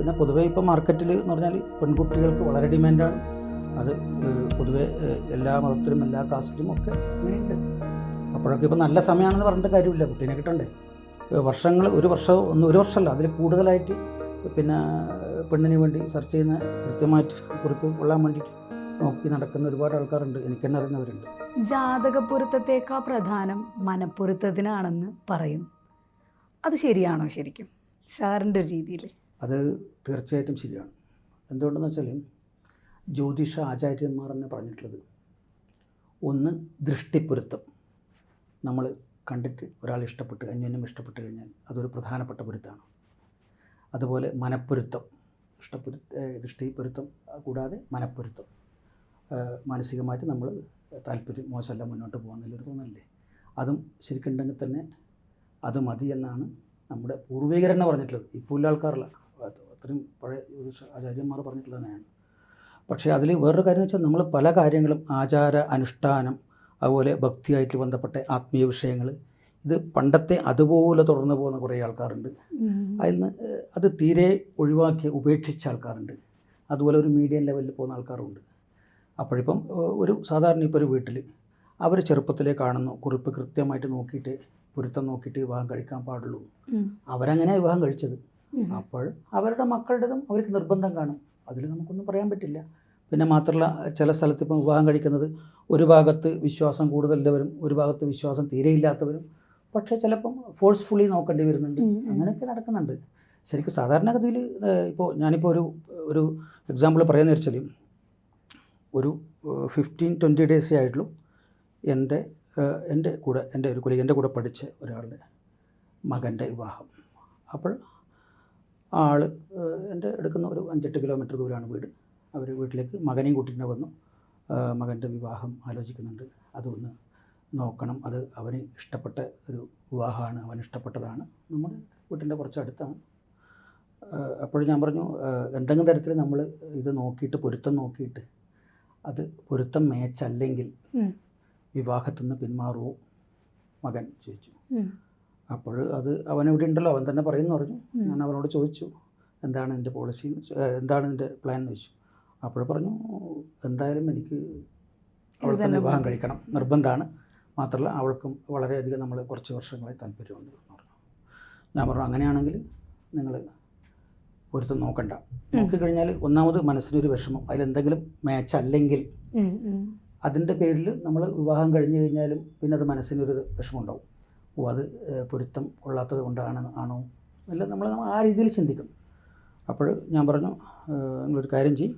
പിന്നെ പൊതുവേ ഇപ്പോൾ മാർക്കറ്റിൽ എന്ന് പറഞ്ഞാൽ പെൺകുട്ടികൾക്ക് വളരെ ഡിമാൻഡാണ്. അത് പൊതുവേ എല്ലാ മതത്തിലും എല്ലാ ക്ലാസ്സിലും ഒക്കെ ഇങ്ങനെയുണ്ട്. അപ്പോഴൊക്കെ ഇപ്പോൾ നല്ല സമയമാണെന്ന് പറഞ്ഞിട്ട് കാര്യമില്ല. കുട്ടീനെ കിട്ടണ്ടേ. വർഷങ്ങൾ ഒരു വർഷം ഒന്ന് ഒരു വർഷമല്ല. അതിൽ കൂടുതലായിട്ട് പിന്നെ പെണ്ണിന് വേണ്ടി സെർച്ച് ചെയ്യുന്ന കൃത്യമായിട്ട് കുറിപ്പ് കൊള്ളാൻ വേണ്ടിയിട്ട് നോക്കി നടക്കുന്ന ഒരുപാട് ആൾക്കാരുണ്ട്. എനിക്ക് തന്നെ അറിയുന്നവരുണ്ട്. ജാതകപൊരുത്തത്തേക്കാൾ പ്രധാനം മനപ്പൊരുത്തത്തിനാണെന്ന് പറയും. അത് ശരിയാണോ ശരിക്കും? സാറിന്റെ ഒരു രീതിയിൽ അത് തീർച്ചയായിട്ടും ശരിയാണ്. എന്തുകൊണ്ടെന്ന് വെച്ചാൽ ജ്യോതിഷ ആചാര്യന്മാർ തന്നെ പറഞ്ഞിട്ടുള്ളത് ഒന്ന് ദൃഷ്ടിപ്പൊരുത്തം നമ്മൾ കണ്ടിട്ട് ഒരാൾ ഇഷ്ടപ്പെട്ട് അന്യോന്യം ഇഷ്ടപ്പെട്ട് കഴിഞ്ഞാൽ അതൊരു പ്രധാനപ്പെട്ട പൊരുത്താണ് അതുപോലെ മനപ്പൊരുത്തം. ഇഷ്ടപ്പൊരു ദൃഷ്ടിപ്പൊരുത്തം കൂടാതെ മനപ്പൊരുത്തം. മാനസികമായിട്ട് നമ്മൾ താല്പര്യം മോശമല്ല മുന്നോട്ട് പോകാമെന്നുള്ളൊരു തോന്നലില്ലേ? അതും ശരിക്കുണ്ടെങ്കിൽ തന്നെ അത് മതി എന്നാണ് നമ്മുടെ പൂർവികരെന്നെ പറഞ്ഞിട്ടുള്ളത്. ഇപ്പോൾ ഉള്ള ആൾക്കാരല്ല. അത്രയും പഴയ ആചാര്യന്മാർ പറഞ്ഞിട്ടുള്ളതാണ് പക്ഷേ അതിൽ വേറൊരു കാര്യം വെച്ചാൽ നമ്മൾ പല കാര്യങ്ങളും ആചാര അനുഷ്ഠാനം അതുപോലെ ഭക്തിയായിട്ട് ബന്ധപ്പെട്ട ആത്മീയ വിഷയങ്ങൾ ഇത് പണ്ടത്തെ അതുപോലെ തുടർന്നു പോകുന്ന കുറേ ആൾക്കാരുണ്ട്. അതിൽ നിന്ന് അത് തീരെ ഒഴിവാക്കി ഉപേക്ഷിച്ച ആൾക്കാരുണ്ട്. അതുപോലെ ഒരു മീഡിയം ലെവലിൽ പോകുന്ന ആൾക്കാരുണ്ട് അപ്പോഴിപ്പം ഒരു സാധാരണ ഇപ്പോൾ ഒരു വീട്ടിൽ അവർ ചെറുപ്പത്തിലേ കാണുന്നു. കുറിപ്പ് കൃത്യമായിട്ട് നോക്കിയിട്ട് പൊരുത്തം നോക്കിയിട്ട് വിവാഹം കഴിക്കാൻ പാടുള്ളൂ. അവരങ്ങനെ വിവാഹം കഴിച്ചത്. അപ്പോൾ അവരുടെ മക്കളുടേതും അവർക്ക് നിർബന്ധം കാണും. അതിൽ നമുക്കൊന്നും പറയാൻ പറ്റില്ല. പിന്നെ മാത്രമല്ല ചില സ്ഥലത്ത് ഇപ്പം വിവാഹം കഴിക്കുന്നത് ഒരു ഭാഗത്ത് വിശ്വാസം കൂടുതലുള്ളവരും ഒരു ഭാഗത്ത് വിശ്വാസം തീരെയില്ലാത്തവരും പക്ഷേ ചിലപ്പം ഫോഴ്സ്ഫുള്ളി നോക്കേണ്ടി വരുന്നുണ്ട്. അങ്ങനെയൊക്കെ നടക്കുന്നുണ്ട്. ശരിക്കും സാധാരണഗതിയിൽ ഇപ്പോൾ ഞാനിപ്പോൾ ഒരു ഒരു എക്സാമ്പിൾ പറയുന്ന വെച്ചാൽ ഒരു ഫിഫ്റ്റീൻ ട്വന്റി ഡേയ്സേ ആയിട്ടുള്ളൂ എന്റെ എന്റെ കൂടെ എന്റെ ഒരു കൊലീഗ് എന്റെ കൂടെ പഠിച്ച ഒരാളുടെ മകന്റെ വിവാഹം. അപ്പോൾ ആൾ എന്റെ എടുക്കുന്ന ഒരു അഞ്ചെട്ട് കിലോമീറ്റർ ദൂരമാണ് വീട്. അവർ വീട്ടിലേക്ക് മകനെയും കൂട്ടിയിട്ട് വന്നു. മകന്റെ വിവാഹം ആലോചിക്കുന്നുണ്ട്. അതൊന്ന് നോക്കണം. അത് അവന് ഇഷ്ടപ്പെട്ട ഒരു വിവാഹമാണ്. അവൻ ഇഷ്ടപ്പെട്ടതാണ്. നമ്മുടെ വീട്ടിന്റെ കുറച്ച് അടുത്താണ് അപ്പോൾ ഞാൻ പറഞ്ഞു എന്തെങ്കിലും തരത്തിൽ നമ്മൾ ഇത് നോക്കിയിട്ട് പൊരുത്തം നോക്കിയിട്ട് അത് പൊരുത്തം മേച്ചല്ലെങ്കിൽ. വിവാഹത്തിൽ നിന്ന് പിന്മാറുമോ മകൻ ചോദിച്ചു. അപ്പോൾ അത് അവൻ എവിടെ ഉണ്ടല്ലോ അവൻ തന്നെ പറയുന്നു പറഞ്ഞു. ഞാൻ അവനോട് ചോദിച്ചു എന്താണ് എന്റെ പോളിസി? എന്താണ് എന്റെ പ്ലാൻ? എന്ന് ചോദിച്ചു. അപ്പോൾ പറഞ്ഞു എന്തായാലും എനിക്ക് അവൾ തന്നെ വിവാഹം കഴിക്കണം. നിർബന്ധമാണ്. മാത്രമല്ല അവൾക്കും വളരെയധികം നമ്മൾ കുറച്ച് വർഷങ്ങളായി താല്പര്യമുണ്ട് എന്ന് പറഞ്ഞു. ഞാൻ പറഞ്ഞു അങ്ങനെയാണെങ്കിൽ നിങ്ങൾ പൊരുത്തം നോക്കണ്ട. നോക്കിക്കഴിഞ്ഞാൽ ഒന്നാമത് മനസ്സിനൊരു വിഷമം. അതിലെന്തെങ്കിലും മാച്ച് അല്ലെങ്കിൽ അതിന്റെ പേരിൽ നമ്മൾ വിവാഹം കഴിഞ്ഞു കഴിഞ്ഞാലും പിന്നെ അത് മനസ്സിനൊരു വിഷമമുണ്ടാവും ഓ അത് പൊരുത്തം കൊള്ളാത്തത് കൊണ്ടാണ് ആണോ? അല്ല നമ്മൾ ആ രീതിയിൽ ചിന്തിക്കും. അപ്പോൾ ഞാൻ പറഞ്ഞു നിങ്ങളൊരു കാര്യം ചെയ്യും.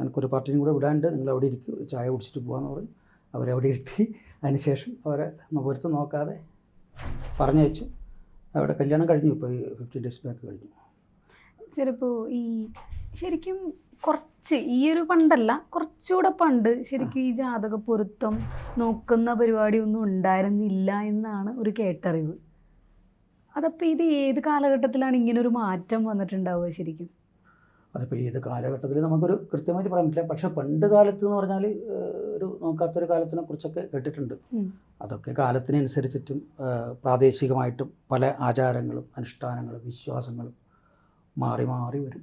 എനിക്കൊരു പാർട്ടിയും കൂടെ വിടാണ്ട് നിങ്ങൾ അവിടെ ഇരിക്കും ചായ കുടിച്ചിട്ട് പോകാമെന്ന് പറഞ്ഞു. അവരവിടെ ഇരുത്തി. അതിനുശേഷം അവരെ പൊരുത്തം നോക്കാതെ പറഞ്ഞയച്ചു. അവിടെ കല്യാണം കഴിഞ്ഞു ഇപ്പോൾ ഫിഫ്റ്റീൻ ഡേയ്സ് ബാക്ക് കഴിഞ്ഞു. ചിലപ്പോൾ ഈ ശരിക്കും കുറച്ച് ഈ ഒരു പണ്ടല്ല കുറച്ചുകൂടെ പണ്ട് ശരിക്കും ഈ ജാതക പൊരുത്തം നോക്കുന്ന പരിപാടി ഒന്നും ഉണ്ടായിരുന്നില്ല എന്നാണ് ഒരു കേട്ടറിവ്. അതപ്പോൾ ഇത് ഏത് കാലഘട്ടത്തിലാണ് ഇങ്ങനെ ഒരു മാറ്റം വന്നിട്ടുണ്ടാവുക ശരിക്കും? അതിപ്പോൾ ഏത് കാലഘട്ടത്തിൽ നമുക്കൊരു കൃത്യമായിട്ട് പറയാൻ പറ്റില്ല. പക്ഷെ പണ്ട് കാലത്ത് എന്ന് പറഞ്ഞാൽ ഒരു നോക്കാത്തൊരു കാലത്തിനെ കുറിച്ചൊക്കെ കേട്ടിട്ടുണ്ട്. അതൊക്കെ കാലത്തിനനുസരിച്ചിട്ടും പ്രാദേശികമായിട്ടും പല ആചാരങ്ങളും അനുഷ്ഠാനങ്ങളും വിശ്വാസങ്ങളും മാറി മാറി വരും.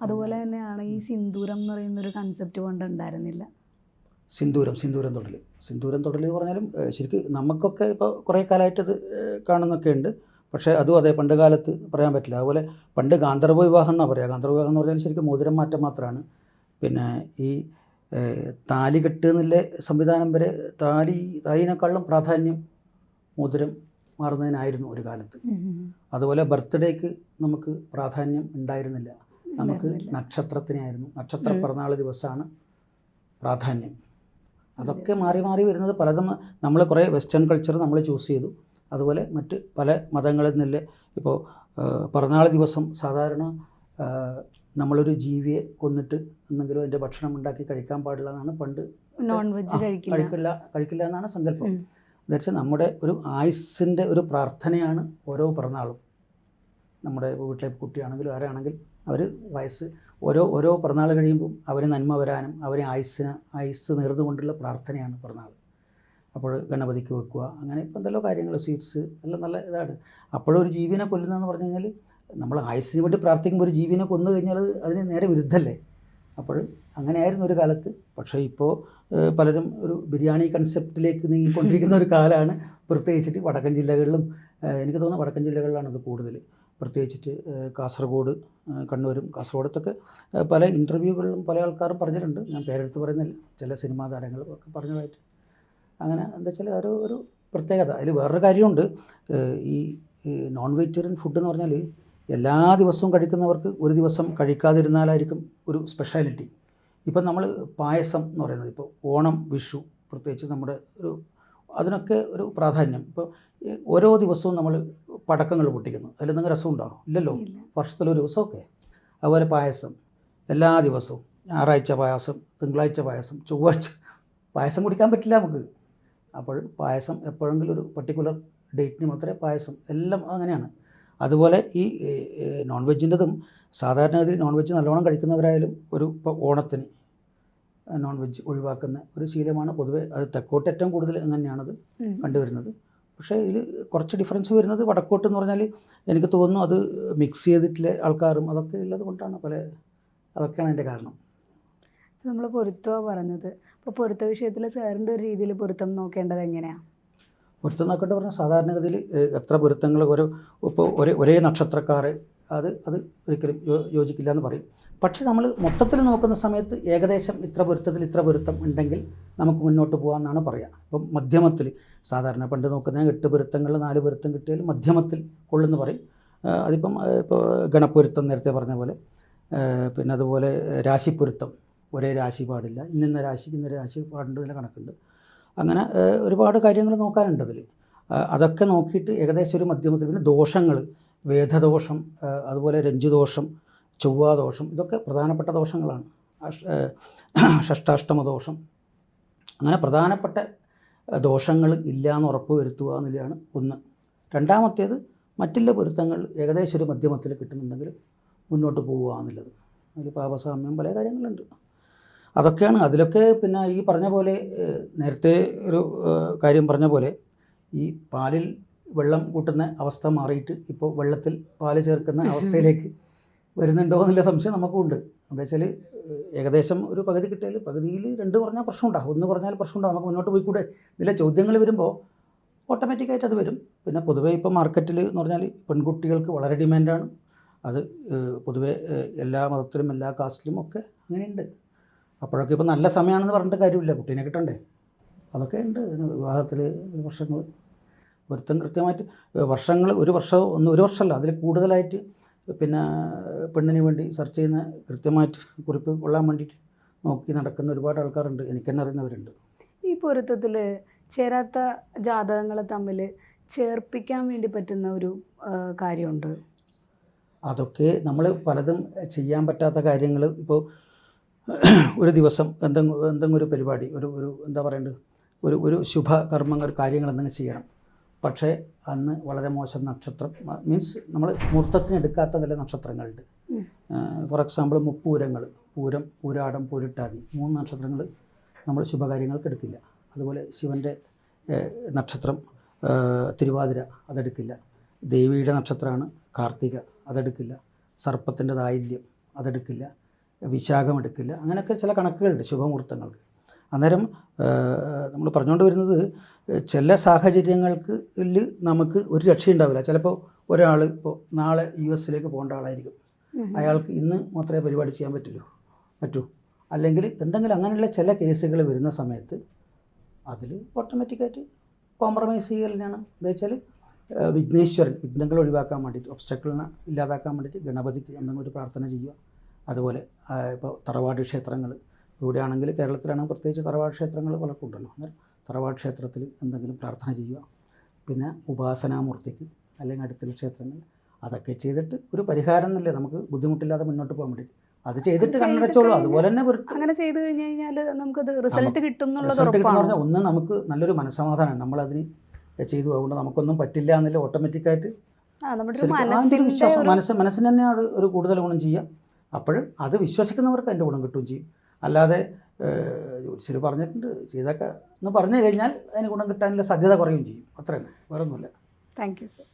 അതുപോലെ തന്നെയാണ് ഈ സിന്ദൂരം എന്ന് പറയുന്ന ഒരു കൺസെപ്റ്റ് കൊണ്ട് ഉണ്ടായിരുന്നില്ല. സിന്ദൂരം സിന്ദൂരം തൊടൽ. സിന്ദൂരം തൊടൽ എന്ന് പറഞ്ഞാലും ശരിക്കും നമുക്കൊക്കെ ഇപ്പോൾ കുറേ കാലമായിട്ട് അത് ഏഹ്, കാണുന്നൊക്കെ ഉണ്ട്. പക്ഷേ അതും അതേ പണ്ട് കാലത്ത് പറയാൻ പറ്റില്ല. അതുപോലെ പണ്ട് ഗാന്ധർവ വിവാഹം എന്നാണ് പറയുക ഗാന്ധർവ വിവാഹം എന്ന് പറഞ്ഞാൽ ശരിക്കും മോതിരം മാറ്റം മാത്രമാണ് പിന്നെ ഈ താലി കെട്ടുന്നില്ല സംവിധാനം വരെ താലി താലിനേക്കാളും പ്രാധാന്യം മോതിരം മാറുന്നതിനായിരുന്നു ഒരു കാലത്ത്. അതുപോലെ ബർത്ത്ഡേക്ക് നമുക്ക് പ്രാധാന്യം ഉണ്ടായിരുന്നില്ല. നമുക്ക് നക്ഷത്രത്തിനായിരുന്നു. നക്ഷത്ര. പിറന്നാൾ ദിവസമാണ് പ്രാധാന്യം. അതൊക്കെ മാറി മാറി വരുന്നത് പലതും നമ്മൾ കുറേ വെസ്റ്റേൺ കൾച്ചർ നമ്മൾ ചൂസ് ചെയ്തു. അതുപോലെ മറ്റ് പല മതങ്ങളിൽ നിന്നില്ല ഇപ്പോൾ പിറന്നാൾ ദിവസം സാധാരണ നമ്മളൊരു ജീവിയെ കൊന്നിട്ട് എന്തെങ്കിലും അതിന്റെ ഭക്ഷണം ഉണ്ടാക്കി കഴിക്കാൻ പാടില്ല എന്നാണ് പണ്ട് നോൺ വെജ് കഴിക്കില്ല. കഴിക്കില്ല എന്നാണ് സങ്കല്പം. എന്നുവെച്ചാൽ നമ്മുടെ ഒരു ആയുസ്സിന്റെ ഒരു പ്രാർത്ഥനയാണ് ഓരോ പിറന്നാളും. നമ്മുടെ വീട്ടിലെ കുട്ടിയാണെങ്കിലും ആരാണെങ്കിലും അവർ വയസ്സ് ഓരോ ഓരോ പിറന്നാൾ കഴിയുമ്പോൾ അവർ നന്മ വരാനും അവരെ ആയുസ്സിന് ആയുസ് നേർന്നുകൊണ്ടുള്ള പ്രാർത്ഥനയാണ് പിറന്നാൾ. അപ്പോൾ ഗണപതിക്ക് വെക്കുക അങ്ങനെ ഇപ്പം എന്തെല്ലോ കാര്യങ്ങൾ സ്വീറ്റ്സ് എല്ലാം നല്ല ഇതാണ്. അപ്പോഴൊരു ജീവിനെ കൊല്ലുന്നതെന്ന് പറഞ്ഞു കഴിഞ്ഞാൽ നമ്മൾ ആയുസ്സിന് വേണ്ടി പ്രാർത്ഥിക്കുമ്പോൾ ഒരു ജീവിനെ കൊന്നു കഴിഞ്ഞാൽ അത് അതിന് നേരെ വിരുദ്ധല്ലേ? അപ്പോൾ അങ്ങനെയായിരുന്നു ഒരു കാലത്ത്. പക്ഷേ ഇപ്പോൾ പലരും ഒരു ബിരിയാണി കൺസെപ്റ്റിലേക്ക് നീങ്ങിക്കൊണ്ടിരിക്കുന്ന ഒരു കാലമാണ് പ്രത്യേകിച്ചിട്ട് വടക്കൻ ജില്ലകളിലും എനിക്ക് തോന്നുന്നു വടക്കൻ ജില്ലകളിലാണ് അത് കൂടുതൽ. പ്രത്യേകിച്ചിട്ട് കാസർഗോഡ് കണ്ണൂരും കാസർഗോഡത്തൊക്കെ പല ഇന്റർവ്യൂകളിലും പല ആൾക്കാരും പറഞ്ഞിട്ടുണ്ട്. ഞാൻ പേരെടുത്ത് പറയുന്നില്ല. ചില സിനിമാ താരങ്ങളും ഒക്കെ പറഞ്ഞതായിട്ട്. അങ്ങനെ എന്താ വെച്ചാൽ ഒരു ഒരു പ്രത്യേകത. അതിൽ വേറൊരു കാര്യമുണ്ട്. ഈ നോൺ വെജിറ്റേറിയൻ ഫുഡ് എന്ന് പറഞ്ഞാൽ എല്ലാ ദിവസവും കഴിക്കുന്നവർക്ക് ഒരു ദിവസം കഴിക്കാതിരുന്നാലായിരിക്കും ഒരു സ്പെഷ്യാലിറ്റി ഇപ്പം നമ്മൾ പായസം എന്ന് പറയുന്നത് ഇപ്പോൾ ഓണം വിഷു പ്രത്യേകിച്ച് നമ്മുടെ ഒരു അതിനൊക്കെ ഒരു പ്രാധാന്യം. ഇപ്പോൾ ഓരോ ദിവസവും നമ്മൾ പടക്കങ്ങൾ പൊട്ടിക്കുന്നു. അതിൽ രസം രസമുണ്ടോ? ഇല്ലല്ലോ. ഇല്ല. വർഷത്തിലൊരു ദിവസമൊക്കെ അതുപോലെ പായസം. എല്ലാ ദിവസവും. ഞായറാഴ്ച പായസം തിങ്കളാഴ്ച പായസം ചൊവ്വാഴ്ച പായസം കുടിക്കാൻ പറ്റില്ല നമുക്ക്. അപ്പോൾ പായസം എപ്പോഴെങ്കിലും ഒരു പർട്ടിക്കുലർ ഡേറ്റിന് മാത്രമേ പായസം എല്ലാം അങ്ങനെയാണ്. അതുപോലെ ഈ നോൺ വെജിന്റെതും സാധാരണഗതിയിൽ നോൺ വെജ് നല്ലോണം കഴിക്കുന്നവരായാലും ഒരു ഇപ്പോൾ ഓണത്തിന് നോൺ വെജ് ഒഴിവാക്കുന്ന ഒരു ശീലമാണ്. പൊതുവെ അത് തെക്കോട്ട് ഏറ്റവും കൂടുതൽ അങ്ങനെയാണത് കണ്ടുവരുന്നത്. പക്ഷേ ഇതിൽ കുറച്ച് ഡിഫറൻസ് വരുന്നത് വടക്കോട്ട് എന്ന് പറഞ്ഞാൽ എനിക്ക് തോന്നുന്നു അത് മിക്സ് ചെയ്തിട്ടുള്ള ആൾക്കാരും അതൊക്കെ ഉള്ളത് കൊണ്ടാണ് പല അതൊക്കെയാണ് അതിന്റെ കാരണം. നമ്മൾ പൊരുത്തമാണ് പറഞ്ഞത്. അപ്പോൾ പൊരുത്ത വിഷയത്തിൽ സാറിന്റെ ഒരു രീതിയിൽ പൊരുത്തം നോക്കേണ്ടത് എങ്ങനെയാണ് പൊരുത്തം നോക്കേണ്ടത് പറഞ്ഞാൽ സാധാരണഗതിയിൽ എത്ര പൊരുത്തങ്ങൾ ഒരു ഇപ്പോൾ ഒരേ ഒരേ നക്ഷത്രക്കാർ അത് അത് ഒരിക്കലും യോജിക്കില്ല എന്ന് പറയും. പക്ഷെ നമ്മൾ മൊത്തത്തിൽ നോക്കുന്ന സമയത്ത് ഏകദേശം ഇത്ര പൊരുത്തത്തിൽ ഇത്ര പൊരുത്തം ഉണ്ടെങ്കിൽ നമുക്ക് മുന്നോട്ട് പോകാമെന്നാണ് പറയുക അപ്പം മധ്യമത്തിൽ സാധാരണ പണ്ട് നോക്കുന്ന എട്ട് പൊരുത്തങ്ങളിൽ നാല് പൊരുത്തം കിട്ടിയാൽ മധ്യമത്തിൽ കൊള്ളുന്നു പറയും. അതിപ്പം ഇപ്പോൾ ഗണപ്പൊരുത്തം നേരത്തെ പറഞ്ഞ പോലെ പിന്നെ അതുപോലെ രാശിപ്പൊരുത്തം. ഒരേ രാശി പാടില്ല. ഇന്നിന്ന രാശിക്ക് ഇന്ന രാശി പാടേണ്ടതിന് കണക്കുണ്ട്. അങ്ങനെ ഒരുപാട് കാര്യങ്ങൾ നോക്കാനുണ്ട് അതിൽ. അതൊക്കെ നോക്കിയിട്ട് ഏകദേശം ഒരു മധ്യമത്തിൽ പിന്നെ ദോഷങ്ങൾ വേദദോഷം അതുപോലെ രഞ്ജുദോഷം ചൊവ്വാദോഷം ഇതൊക്കെ പ്രധാനപ്പെട്ട ദോഷങ്ങളാണ്. ഷഷ്ടാഷ്ടമ ദോഷം അങ്ങനെ പ്രധാനപ്പെട്ട ദോഷങ്ങൾ ഇല്ല എന്ന് ഉറപ്പ് വരുത്തുക എന്നുള്ളതാണ് ഒന്ന്. രണ്ടാമത്തേത് മറ്റുള്ള പൊരുത്തങ്ങൾ ഏകദേശം ഒരു മധ്യമത്തിൽ കിട്ടുന്നുണ്ടെങ്കിൽ മുന്നോട്ട് പോവുക എന്നുള്ളത്. അതിൽ പാപസാമ്യം പല കാര്യങ്ങളുണ്ട്. അതൊക്കെയാണ് അതിലൊക്കെ പിന്നെ ഈ പറഞ്ഞ പോലെ നേരത്തെ ഒരു കാര്യം പറഞ്ഞ പോലെ ഈ പാലിൽ വെള്ളം കൂട്ടുന്ന അവസ്ഥ മാറിയിട്ട് ഇപ്പോൾ വെള്ളത്തിൽ പാൽ ചേർക്കുന്ന അവസ്ഥയിലേക്ക് വരുന്നുണ്ടോ എന്നുള്ള സംശയം നമുക്കുണ്ട്. എന്താ വെച്ചാൽ ഏകദേശം ഒരു പകുതി കിട്ടിയാൽ പകുതിയിൽ രണ്ട് കുറഞ്ഞാൽ പ്രശ്നമുണ്ടാകും ഒന്ന് കുറഞ്ഞാൽ പ്രശ്നമുണ്ടാകും നമുക്ക് മുന്നോട്ട് പോയിക്കൂടെ? ഇതിലെ ചോദ്യങ്ങൾ വരുമ്പോൾ ഓട്ടോമാറ്റിക്കായിട്ട് അത് വരും. പിന്നെ പൊതുവേ ഇപ്പോൾ മാർക്കറ്റിൽ എന്ന് പറഞ്ഞാൽ പെൺകുട്ടികൾക്ക് വളരെ ഡിമാൻഡാണ് അത് പൊതുവേ എല്ലാ മതത്തിലും എല്ലാ കാസ്റ്റിലും ഒക്കെ അങ്ങനെയുണ്ട്. അപ്പോഴൊക്കെ ഇപ്പോൾ നല്ല സമയമാണെന്ന് പറഞ്ഞിട്ട് കാര്യമില്ല. കുട്ടീനെ കിട്ടണ്ടേ? അതൊക്കെ ഉണ്ട്. വിവാഹത്തിൽ വർഷങ്ങൾ ഒരുത്തം കൃത്യമായിട്ട് വർഷങ്ങൾ ഒരു വർഷം ഒന്ന് ഒരു വർഷമല്ല അതിൽ കൂടുതലായിട്ട് പിന്നെ പെണ്ണിന് വേണ്ടി സെർച്ച് ചെയ്യുന്ന കൃത്യമായിട്ട് കുറിപ്പ് കൊള്ളാൻ വേണ്ടിയിട്ട് നോക്കി നടക്കുന്ന ഒരുപാട് ആൾക്കാരുണ്ട് എനിക്ക് തന്നെ അറിയുന്നവരുണ്ട്. ഈ പൊരുത്തത്തിൽ ചേരാത്ത ജാതകങ്ങൾ തമ്മിൽ ചേർപ്പിക്കാൻ വേണ്ടി പറ്റുന്ന ഒരു കാര്യമുണ്ട്. അതൊക്കെ നമ്മൾ പലതും ചെയ്യാൻ പറ്റാത്ത കാര്യങ്ങൾ ഇപ്പോൾ ഒരു ദിവസം എന്തെങ്കിലും എന്തെങ്കിലും ഒരു പരിപാടി ഒരു ഒരു എന്താ പറയേണ്ടത് ഒരു ഒരു ശുഭകർമ്മങ്ങൾ കാര്യങ്ങൾ എന്തെങ്കിലും ചെയ്യണം. പക്ഷേ അന്ന് വളരെ മോശം നക്ഷത്രം. മീൻസ് നമ്മൾ മുഹൂർത്തത്തിന് എടുക്കാത്ത നല്ല നക്ഷത്രങ്ങളുണ്ട്. ഫോർ എക്സാമ്പിൾ മുപ്പൂരങ്ങൾ. പൂരം പൂരാടം പൂരിട്ടാതി. മൂന്ന് നക്ഷത്രങ്ങൾ നമ്മൾ ശുഭകാര്യങ്ങൾക്ക് എടുക്കില്ല. അതുപോലെ ശിവന്റെ നക്ഷത്രം തിരുവാതിര അതെടുക്കില്ല. ദേവിയുടെ നക്ഷത്രമാണ് കാർത്തിക അതെടുക്കില്ല. സർപ്പത്തിന്റെ ദാരില്യം അതെടുക്കില്ല. വിശാഖം എടുക്കില്ല. അങ്ങനെയൊക്കെ ചില കണക്കുകളുണ്ട് ശുഭമുഹൂർത്തങ്ങൾക്ക്. അന്നേരം നമ്മൾ പറഞ്ഞുകൊണ്ട് വരുന്നത് ചില സാഹചര്യങ്ങൾക്ക് നമുക്ക് ഒരു രക്ഷയുണ്ടാവില്ല ചിലപ്പോൾ ഒരാൾ ഇപ്പോൾ നാളെ യു എസിലേക്ക് പോകേണ്ട ആളായിരിക്കും. അയാൾക്ക് ഇന്ന് മാത്രമേ പരിപാടി ചെയ്യാൻ പറ്റുള്ളൂ. പറ്റൂ. അല്ലെങ്കിൽ എന്തെങ്കിലും അങ്ങനെയുള്ള ചില കേസുകൾ വരുന്ന സമയത്ത് അതിൽ ഓട്ടോമാറ്റിക്കായിട്ട് കോംപ്രമൈസ് ചെയ്യൽ തന്നെയാണ്. എന്താ വെച്ചാൽ വിഘ്നേശ്വരൻ വിഘ്നങ്ങൾ ഒഴിവാക്കാൻ വേണ്ടിയിട്ട് ഒബ്സ്റ്റക്കിളിനെ ഇല്ലാതാക്കാൻ വേണ്ടിയിട്ട് ഗണപതിക്ക് എന്തെങ്കിലും ഒരു പ്രാർത്ഥന ചെയ്യുക. അതുപോലെ ഇപ്പോൾ തറവാട് ക്ഷേത്രങ്ങൾ ഇവിടെയാണെങ്കിൽ കേരളത്തിലാണെങ്കിൽ പ്രത്യേകിച്ച് തറവാട് ക്ഷേത്രങ്ങൾ പലർക്കും ഉണ്ടല്ലോ അന്നേരം തറവാട് ക്ഷേത്രത്തിൽ എന്തെങ്കിലും പ്രാർത്ഥന ചെയ്യുക. പിന്നെ ഉപാസനാമൂർത്തിക്ക് അല്ലെങ്കിൽ അടുത്തുള്ള ക്ഷേത്രങ്ങൾ അതൊക്കെ ചെയ്തിട്ട് ഒരു പരിഹാരം എന്നല്ലേ നമുക്ക് ബുദ്ധിമുട്ടില്ലാതെ മുന്നോട്ട് പോകാൻ വേണ്ടി അത് ചെയ്തിട്ട് കണ്ടടച്ചോളൂ കണ്ണടച്ചോളൂ. അതുപോലെ തന്നെ അങ്ങനെ ചെയ്തു കഴിഞ്ഞു കഴിഞ്ഞാൽ നമുക്ക് റിസൾട്ട് കിട്ടും എന്നുള്ളത് റിസൾട്ട് കിട്ടുന്ന ഉറപ്പാണ് പറഞ്ഞാൽ ഒന്ന് നമുക്ക് നല്ലൊരു മനസ്സമാധാനമാണ്. നമ്മളതിന് ചെയ്തു അതുകൊണ്ട് നമുക്കൊന്നും പറ്റില്ല എന്നല്ല ഓട്ടോമാറ്റിക്കായിട്ട്. വിശ്വാസം മനസ്സ് മനസ്സിന് തന്നെ അത് ഒരു കൂടുതൽ ഗുണം ചെയ്യാം. അപ്പോഴും അത് വിശ്വസിക്കുന്നവർക്ക് അതിന്റെ ഗുണം കിട്ടുകയും ചെയ്യും. അല്ലാതെ ജ്യോതിഷർ പറഞ്ഞിട്ടുണ്ട് ചെയ്തൊക്കെ എന്ന് പറഞ്ഞു കഴിഞ്ഞാൽ അതിന് ഗുണം കിട്ടാനുള്ള സാധ്യത കുറയും ചെയ്യും. അത്ര തന്നെ വേറെ ഒന്നുമില്ല താങ്ക് യു സർ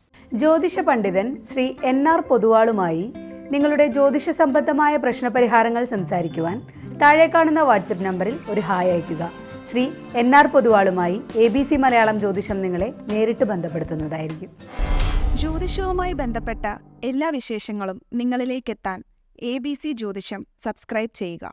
ജ്യോതിഷ പണ്ഡിതൻ ശ്രീ എൻ ആർ പൊതുവാളുമായി നിങ്ങളുടെ ജ്യോതിഷ സംബന്ധമായ പ്രശ്നപരിഹാരങ്ങൾ സംസാരിക്കുവാൻ താഴെ കാണുന്ന വാട്സപ്പ് നമ്പറിൽ ഒരു ഹായ് അയയ്ക്കുക. ശ്രീ എൻ ആർ പൊതുവാളുമായി എ ബി സി മലയാളം ജ്യോതിഷം നിങ്ങളെ നേരിട്ട് ബന്ധപ്പെടുത്തുന്നതായിരിക്കും. ജ്യോതിഷവുമായി ബന്ധപ്പെട്ട എല്ലാ വിശേഷങ്ങളും നിങ്ങളിലേക്കെത്താൻ എ ബി സി ജ്യോതിഷം സബ്സ്ക്രൈബ് ചെയ്യുക.